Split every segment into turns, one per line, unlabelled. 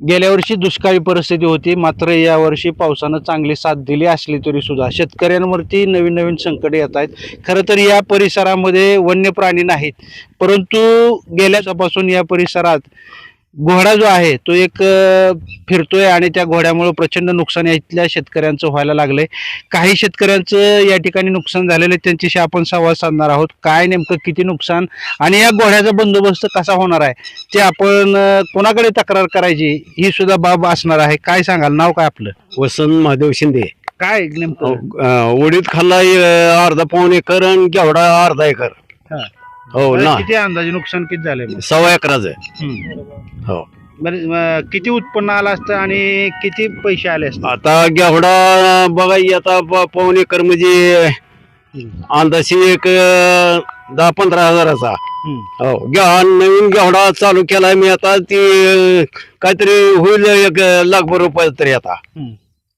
गेल्या वर्षी दुष्काळी परिस्थिती होती. मात्र यावर्षी पावसानं चांगली साथ दिली असली तरी सुद्धा शेतकऱ्यांवरती नवीन नवीन संकट येत आहेत. खरं तर या परिसरामध्ये वन्य प्राणी नाहीत. परंतु गेल्यापासून या परिसरात घोडा जो आहे तो एक फिरतोय आणि त्या घोड्यामुळे प्रचंड नुकसान या इथल्या शेतकऱ्यांचं व्हायला लागलंय. काही शेतकऱ्यांचं या ठिकाणी नुकसान झालेलं आहे त्यांच्याशी आपण संवाद साधणार आहोत. काय नेमकं किती नुकसान आणि या घोड्याचा बंदोबस्त कसा होणार आहे ते आपण कोणाकडे तक्रार करायची ही सुद्धा बाब असणार आहे. काय सांगाल? नाव काय आपलं?
वसंत महादेव शिंदे.
काय नेमकं?
अं, उडीद खाल्ला अर्धा पाऊन एकर आणि केवढा अर्धा एकर.
हा. बरं,
ना.
किती अंदाजे नुकसान किती झालंय मग?
सव्वा एकराचं
हम्म.
हो.
बरं, किती उत्पन्न आलं असतं आणि किती पैसे आले असते?
आता घेवडा बघा ही आता प- एकर म्हणजे अंदाजे एक अं, दहा पंधरा हजाराचा. हो घ्या नवीन घेवडा चालू केलाय मी आता ती अं, काहीतरी होईल एक लाखभर रुपये तरी आता.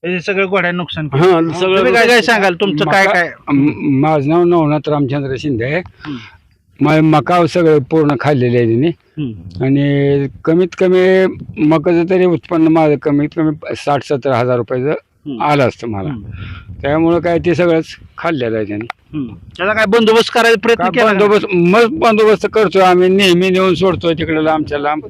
हे सगळं घोड्या नुकसान केलं.
हा
तुम्ही
सगळं
काय काय सांगाल तुमचं काय काय?
माझं नाव नवनाथ रामचंद्र शिंदे. आहे मा- मका सगळं पूर्ण खाल्लेले आहे
हम्म.
आणि कमीत कमी मकाचं तरी उत्पन्न माझं कमीत कमी साठ सत्तर हजार रुपयाचं. आलं असतं मला त्यामुळं काय ते सगळंच खाल्लेलं आहे त्याने
त्याचा काय बंदोबस्त करायचा प्रयत्न केला?
बंदोबस्त मग बंदोबस्त करतो आम्ही. नेहमी नेऊन सोडतो तिकडे लांबच्या लांब.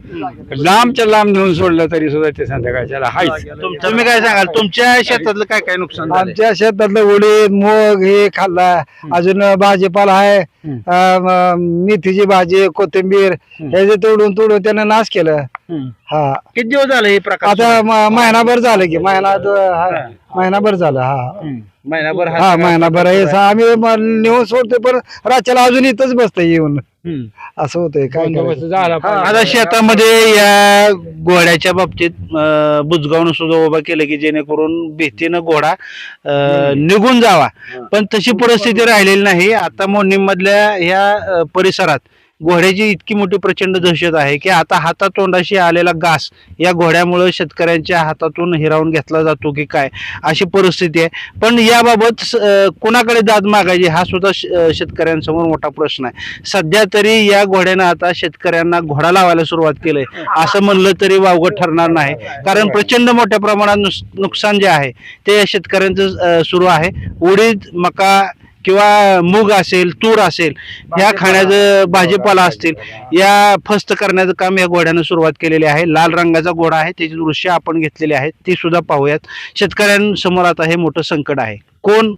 लांबच्या लांब नेऊन सोडलं तरी सुद्धा ते संध्याकाळच्याला हायच.
तुम- तुम्ही काय सांगाल? तुमच्या शेतातलं काय काय नुकसान झालंय?
आमच्या शेतातलं उडीद मूग हे खाल्ला. अजून भाजीपाला आहे. अं, म- मेथीची भाजी कोथिंबीर हे जे तोडून तोडून त्यानं नाश केलं.
हम्म.
हा.
किती दिवस झाले हे प्रकार
आता म- महिनाभर झालं की महिना द- हा, महिनाभर झालं हा.
हम्म. महिनाभर हा
हा महिनाभर हे स- आम्ही म- नेऊन सोडतोय पण रात्याला अजून इथंच बसतंय येऊन.
हम्म.
असं होतंय काय
बंदोबस्त
करायचं?
झाला.
आता शेतामध्ये या घोड्याच्या बाबतीत अं, बुजगावनं सुद्धा उभा केलं की जेणेकरून भीतीनं घोडा अं, निघून जावा. पण तशी परिस्थिती राहिलेली नाही. आता मोडणीम मधल्या ह्या अं, परिसरात घोड्याची इतकी मोठी प्रचंड दहशत आहे की आता हातातोंडाशी आलेला घास या घोड्यामुळे शेतकऱ्यांच्या हातातून हिरावून घेतला जातो की काय अशी परिस्थिती आहे. पण याबाबत स- कोणाकडे दाद मागायची हा सुद्धा श- शेतकऱ्यांसमोर मोठा प्रश्न आहे. सध्या तरी या घोड्यानं आता शेतकऱ्यांना घोडा लावायला सुरुवात केलंय. असं म्हणलं तरी वावगं ठरणार नाही. कारण प्रचंड मोठ्या प्रमाणात नुकसान जे आहे ते शेतकऱ्यांचं सुरू आहे. उडीद मका किंवा मूग असेल तूर असेल ह्या खाण्याचं भाजीपाला असतील. या फस्त करण्याचं काम या घोड्यानं सुरुवात केलेली आहे. लाल रंगाचा घोडा आहे त्याची दृश्य आपण घेतलेली आहेत ती सुद्धा पाहूयात. शेतकऱ्यांसमोर आता हे मोठं संकट आहे. कोण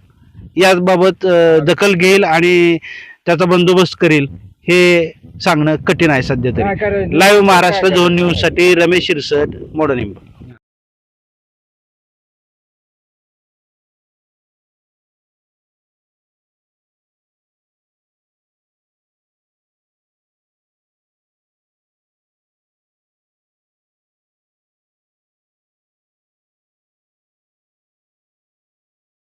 याबाबत दखल घेईल आणि त्याचा बंदोबस्त करेल हे सांगणं कठीण आहे सध्या तरी? लाईव्ह महाराष्ट्र दोन न्यूजसाठी रमेश शिरसट मोडनिंब